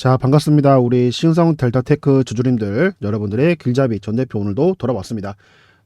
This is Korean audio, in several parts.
자 반갑습니다. 우리 신성 델타테크 주주님들 여러분들의 길잡이 전 대표 오늘도 돌아왔습니다.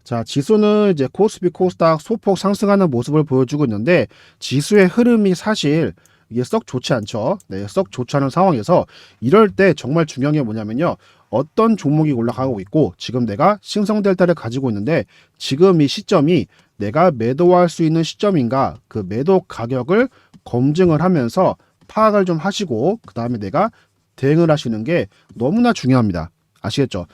자 지수는 이제 코스피 코스닥 소폭 상승하는 모습을 보여주고 있는데 지수의 흐름이 사실 이게 썩 좋지 않죠. 네, 썩 좋지 않은 상황에서 이럴 때 정말 중요한 게 뭐냐면요. 어떤 종목이 올라가고 있고 지금 내가 신성 델타를 가지고 있는데 지금 이 시점이 내가 매도할 수 있는 시점인가 그 매도 가격을 검증을 하면서 파악을 좀 하시고 그 다음에 내가 대응을 하시는 게 너무나 중요합니다. 아시겠죠?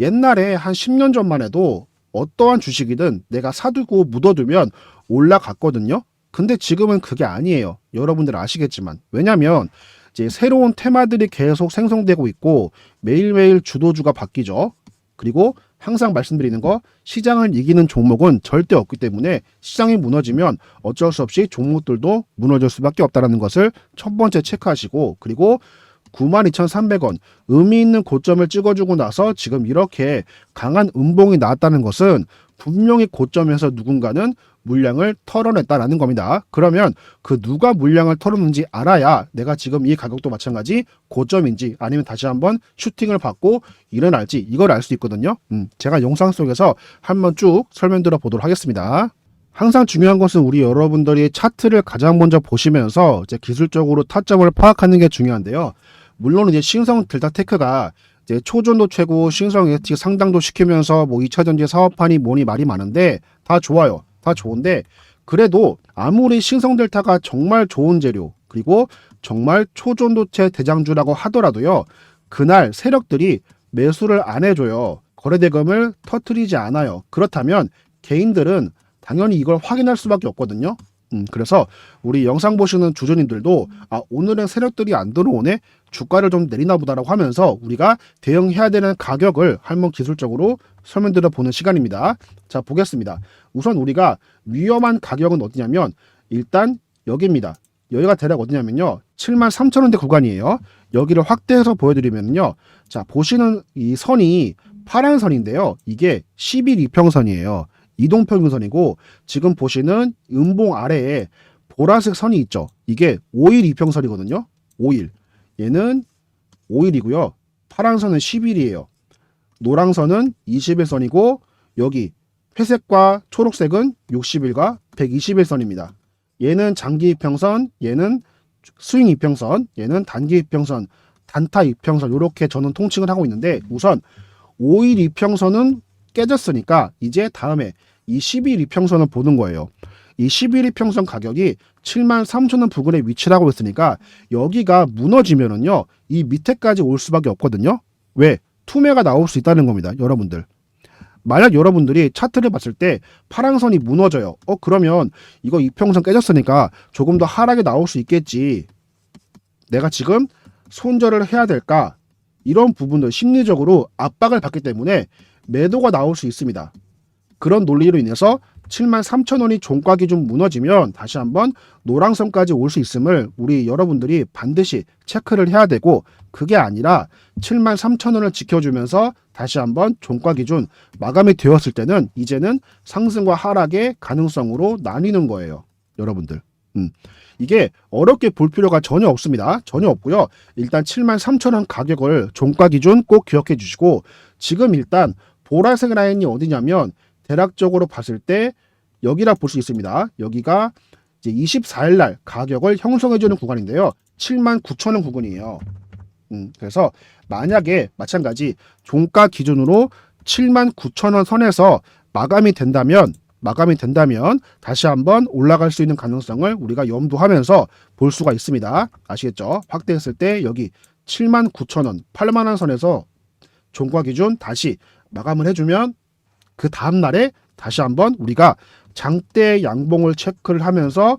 옛날에 한 10년 전만 해도 어떠한 주식이든 내가 사두고 묻어두면 올라갔거든요. 근데 지금은 그게 아니에요. 여러분들 아시겠지만. 왜냐면 이제 새로운 테마들이 계속 생성되고 있고 매일매일 주도주가 바뀌죠. 그리고 항상 말씀드리는 거 시장을 이기는 종목은 절대 없기 때문에 시장이 무너지면 어쩔 수 없이 종목들도 무너질 수밖에 없다는 것을 첫 번째 체크하시고 그리고 92,300원 의미 있는 고점을 찍어주고 나서 지금 이렇게 강한 음봉이 나왔다는 것은 분명히 고점에서 누군가는 물량을 털어냈다라는 겁니다. 그러면 그 누가 물량을 털었는지 알아야 내가 지금 이 가격도 마찬가지 고점인지 아니면 다시 한번 슈팅을 받고 일어날지 이걸 알 수 있거든요. 음, 제가 영상 속에서 한번 쭉 설명드려 보도록 하겠습니다. 항상 중요한 것은 우리 여러분들이 차트를 가장 먼저 보시면서 이제 기술적으로 타점을 파악하는 게 중요한데요. 물론 이제 신성 델타 테크가 이제 초전도 최고 신성 에틱 상당도 시키면서 뭐 2차 전지 사업판이 뭐니 말이 많은데 다 좋아요. 다 좋은데 그래도 아무리 신성 델타가 정말 좋은 재료 그리고 정말 초전도체 대장주라고 하더라도요. 그날 세력들이 매수를 안 해줘요. 거래대금을 터트리지 않아요. 그렇다면 개인들은 당연히 이걸 확인할 수밖에 없거든요. 음, 그래서 우리 영상 보시는 주주님들도 아 오늘은 세력들이 안 들어오네 주가를 좀 내리나 보다라고 하면서 우리가 대응해야 되는 가격을 한번 기술적으로 설명드려 보는 시간입니다. 자 보겠습니다. 우선 우리가 위험한 가격은 어디냐면 일단 여기입니다. 여기가 대략 어디냐면요. 7만 3천 원대 구간이에요. 여기를 확대해서 보여드리면요. 자 보시는 이 선이 파란 선인데요. 이게 11 이평선이에요. 이동평균선이고 지금 보시는 음봉 아래에 보라색 선이 있죠. 이게 5일 이평선이거든요. 5일. 얘는 5일이고요. 파란 선은 10일이에요. 노랑 선은 20일 선이고 여기 회색과 초록색은 60일과 120일 선입니다. 얘는 장기 이평선, 얘는 스윙 이평선, 얘는 단기 이평선, 단타 이평선 이렇게 저는 통칭을 하고 있는데 우선 5일 이평선은 깨졌으니까 이제 다음에 이 12일 이평선을 보는 거예요. 이 11일 이평선 가격이 7만 3천 원 부근에 위치를 하고 있으니까 여기가 무너지면은요 이 밑에까지 올 수밖에 없거든요. 왜? 투매가 나올 수 있다는 겁니다, 여러분들. 만약 여러분들이 차트를 봤을 때 파랑선이 무너져요. 어 그러면 이거 이평선 깨졌으니까 조금 더 하락이 나올 수 있겠지. 내가 지금 손절을 해야 될까? 이런 부분들 심리적으로 압박을 받기 때문에 매도가 나올 수 있습니다. 그런 논리로 인해서 7만 3천 원이 종가 기준 무너지면 다시 한번 노랑선까지 올 수 있음을 우리 여러분들이 반드시 체크를 해야 되고 그게 아니라 7만 3천 원을 지켜주면서 다시 한번 종가 기준 마감이 되었을 때는 이제는 상승과 하락의 가능성으로 나뉘는 거예요. 여러분들. 음. 이게 어렵게 볼 필요가 전혀 없습니다. 전혀 없고요. 일단 7만 3천 원 가격을 종가 기준 꼭 기억해 주시고 지금 일단 보라색 라인이 어디냐면 대략적으로 봤을 때 여기라 볼 수 있습니다. 여기가 이제 24일 날 가격을 형성해 주는 구간인데요. 7만 9천 원 구간이에요. 음, 그래서 만약에 마찬가지 종가 기준으로 7만 9천 원 선에서 마감이 된다면 마감이 된다면 다시 한번 올라갈 수 있는 가능성을 우리가 염두하면서 볼 수가 있습니다. 아시겠죠? 확대했을 때 여기 7만 9천 원, 8만 원 선에서 종가 기준 다시 마감을 해주면 그 다음 날에 다시 한번 우리가 장대 양봉을 체크를 하면서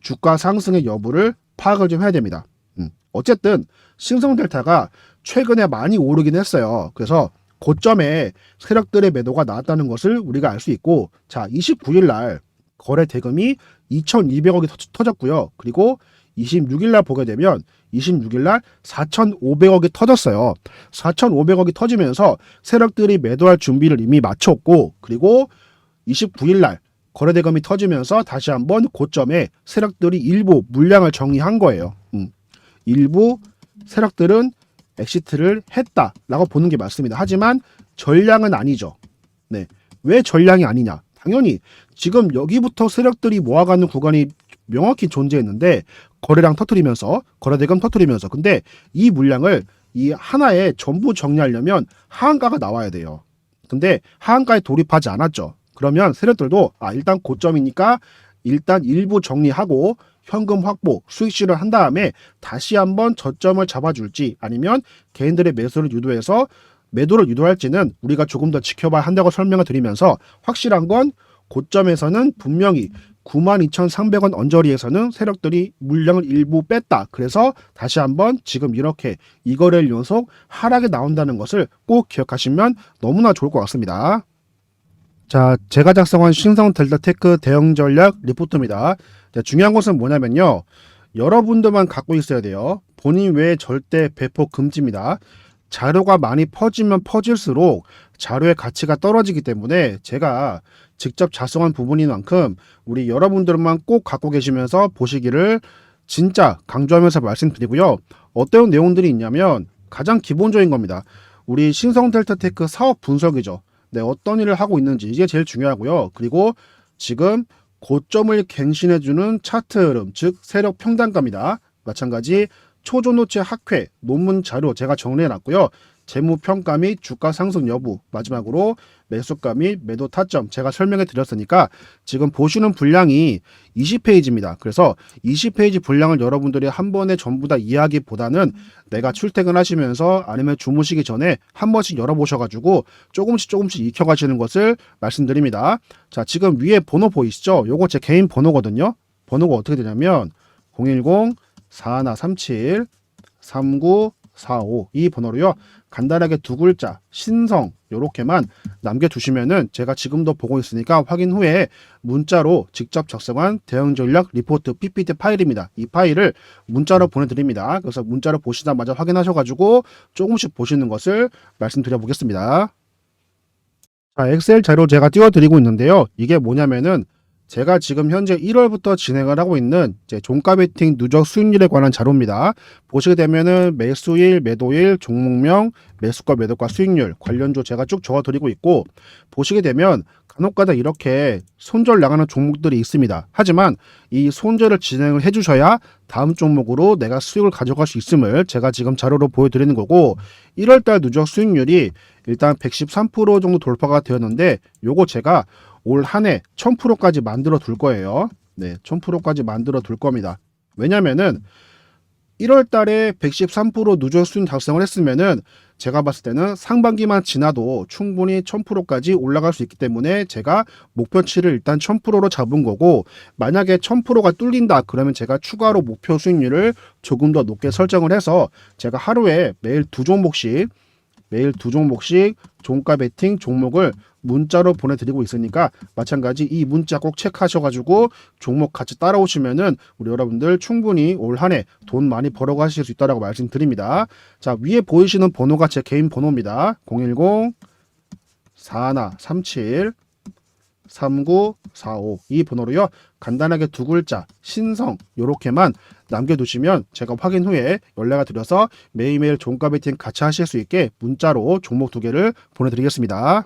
주가 상승의 여부를 파악을 좀 해야 됩니다. 음. 어쨌든 신성 델타가 최근에 많이 오르긴 했어요. 그래서 고점에 세력들의 매도가 나왔다는 것을 우리가 알 수 있고 자 29일 날 거래 대금이 2,200억이 터졌고요. 그리고 26일 날 보게 되면 26일 날 4,500억이 터졌어요. 4,500억이 터지면서 세력들이 매도할 준비를 이미 마쳤고 그리고 29일 날 거래대금이 터지면서 다시 한번 고점에 세력들이 일부 물량을 정리한 거예요. 음. 일부 세력들은 엑시트를 했다라고 보는 게 맞습니다. 하지만 전량은 아니죠. 네. 왜 전량이 아니냐? 당연히 지금 여기부터 세력들이 모아가는 구간이 명확히 존재했는데 거래량 터트리면서 거래 대금 터트리면서 근데 이 물량을 이 하나에 전부 정리하려면 하한가가 나와야 돼요. 근데 하한가에 돌입하지 않았죠. 그러면 세력들도 아 일단 고점이니까 일단 일부 정리하고 현금 확보, 수익실을 한 다음에 다시 한번 저점을 잡아줄지 아니면 개인들의 매수를 유도해서 매도를 유도할지는 우리가 조금 더 지켜봐야 한다고 설명을 드리면서 확실한 건 고점에서는 분명히 92,300원 언저리에서는 세력들이 물량을 일부 뺐다. 그래서 다시 한번 지금 이렇게 이거래일 연속 하락에 나온다는 것을 꼭 기억하시면 너무나 좋을 것 같습니다. 자, 제가 작성한 신성 델타테크 대응 전략 리포트입니다. 자, 중요한 것은 뭐냐면요. 여러분들만 갖고 있어야 돼요. 본인 외에 절대 배포 금지입니다. 자료가 많이 퍼지면 퍼질수록 자료의 가치가 떨어지기 때문에 제가 직접 작성한 부분인 만큼 우리 여러분들만 꼭 갖고 계시면서 보시기를 진짜 강조하면서 말씀드리고요. 어떤 내용들이 있냐면 가장 기본적인 겁니다. 우리 신성 델타테크 사업 분석이죠. 네, 어떤 일을 하고 있는지 이게 제일 중요하고요. 그리고 지금 고점을 갱신해주는 차트 흐름, 즉 세력 평단가입니다. 마찬가지 초전노체 학회 논문 자료 제가 정리해놨고요. 재무 평가 및 주가 상승 여부 마지막으로 매수가 및 매도 타점 제가 설명해 드렸으니까 지금 보시는 분량이 20페이지입니다. 그래서 20페이지 분량을 여러분들이 한 번에 전부 다 이해하기보다는 내가 출퇴근하시면서 아니면 주무시기 전에 한 번씩 열어보셔가지고 조금씩 조금씩 익혀가시는 것을 말씀드립니다. 자 지금 위에 번호 보이시죠? 요거 제 개인 번호거든요. 번호가 어떻게 되냐면 010 4137 3945 이 번호로요. 간단하게 두 글자 신성 요렇게만 남겨두시면은 제가 지금도 보고 있으니까 확인 후에 문자로 직접 작성한 대응 전략 리포트 PPT 파일입니다. 이 파일을 문자로 보내드립니다. 그래서 문자로 보시자마자 확인하셔가지고 조금씩 보시는 것을 말씀드려 보겠습니다. 자, 엑셀 자료 제가 띄워드리고 있는데요. 이게 뭐냐면은 제가 지금 현재 1월부터 진행을 하고 있는 이제 종가 베팅 누적 수익률에 관한 자료입니다. 보시게 되면은 매수일, 매도일, 종목명, 매수가, 매도가 수익률 관련주 제가 쭉 적어드리고 있고 보시게 되면 간혹가다 이렇게 손절 나가는 종목들이 있습니다. 하지만 이 손절을 진행을 해주셔야 다음 종목으로 내가 수익을 가져갈 수 있음을 제가 지금 자료로 보여드리는 거고 1월달 누적 수익률이 일단 113% 정도 돌파가 되었는데 요거 제가 올 한 해 1000%까지 만들어 둘 거예요. 네, 1000%까지 만들어 둘 겁니다. 왜냐면은 1월 달에 113% 누적 수익 달성을 했으면은 제가 봤을 때는 상반기만 지나도 충분히 1000%까지 올라갈 수 있기 때문에 제가 목표치를 일단 1000%로 잡은 거고 만약에 1000%가 뚫린다 그러면 제가 추가로 목표 수익률을 조금 더 높게 설정을 해서 제가 하루에 매일 두 종목씩 매일 두 종목씩 종가 베팅 종목을 문자로 보내드리고 있으니까 마찬가지 이 문자 꼭 체크하셔가지고 종목 같이 따라오시면은 우리 여러분들 충분히 올 한 해 돈 많이 벌어가실 수 있다라고 말씀드립니다. 자 위에 보이시는 번호가 제 개인 번호입니다. 010 4137 3945 이 번호로요. 간단하게 두 글자 신성 요렇게만 남겨두시면 제가 확인 후에 연락을 드려서 매일매일 종가 베팅 같이 하실 수 있게 문자로 종목 두 개를 보내드리겠습니다.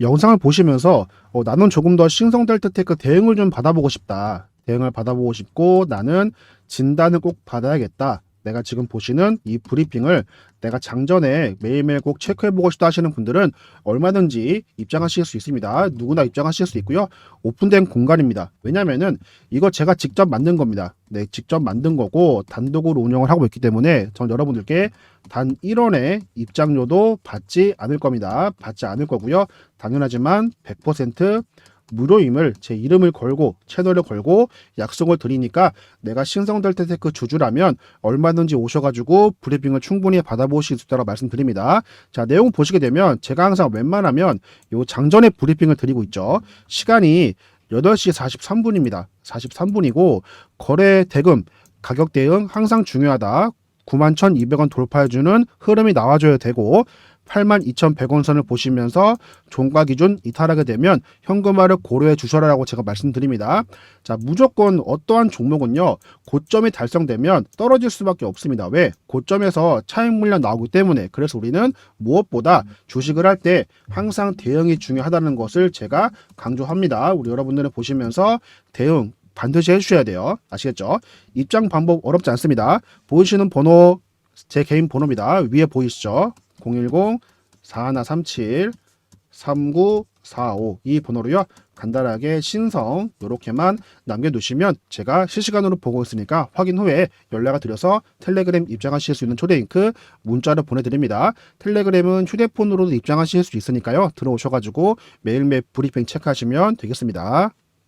영상을 보시면서 어, 나는 조금 더 신성델타테크 대응을 좀 받아보고 싶다. 대응을 받아보고 싶고 나는 진단을 꼭 받아야겠다. 내가 지금 보시는 이 브리핑을 내가 장전에 매일매일 꼭 체크해보고 싶다 하시는 분들은 얼마든지 입장하실 수 있습니다. 누구나 입장하실 수 있고요. 오픈된 공간입니다. 왜냐면은 이거 제가 직접 만든 겁니다. 네, 직접 만든 거고 단독으로 운영을 하고 있기 때문에 전 여러분들께 단 1원의 입장료도 받지 않을 겁니다. 받지 않을 거고요. 당연하지만 100% 무료임을 제 이름을 걸고 채널을 걸고 약속을 드리니까 내가 신성델타테크 주주라면 얼마든지 오셔가지고 브리핑을 충분히 받아보실 수 있다고 말씀드립니다. 자 내용 보시게 되면 제가 항상 웬만하면 요 장전에 브리핑을 드리고 있죠. 시간이 8시 43분입니다. 43분이고 거래 대금 가격 대응 항상 중요하다. 91,200원 돌파해주는 흐름이 나와줘야 되고 82,100원 선을 보시면서 종가 기준 이탈하게 되면 현금화를 고려해 주셔라라고 제가 말씀드립니다. 자, 무조건 어떠한 종목은요. 고점이 달성되면 떨어질 수밖에 없습니다. 왜? 고점에서 차익 물량 나오기 때문에. 그래서 우리는 무엇보다 주식을 할 때 항상 대응이 중요하다는 것을 제가 강조합니다. 우리 여러분들은 보시면서 대응 반드시 해주셔야 돼요. 아시겠죠? 입장 방법 어렵지 않습니다. 보이시는 번호 제 개인 번호입니다. 위에 보이시죠? 010-4137 3945 이 번호로요. 간단하게 신성 요렇게만 남겨두시면 제가 실시간으로 보고 있으니까 확인 후에 연락을 드려서 텔레그램 입장하실 수 있는 초대 링크 문자로 보내드립니다. 텔레그램은 휴대폰으로도 입장하실 수 있으니까요. 들어오셔가지고 매일매일 브리핑 체크하시면 되겠습니다.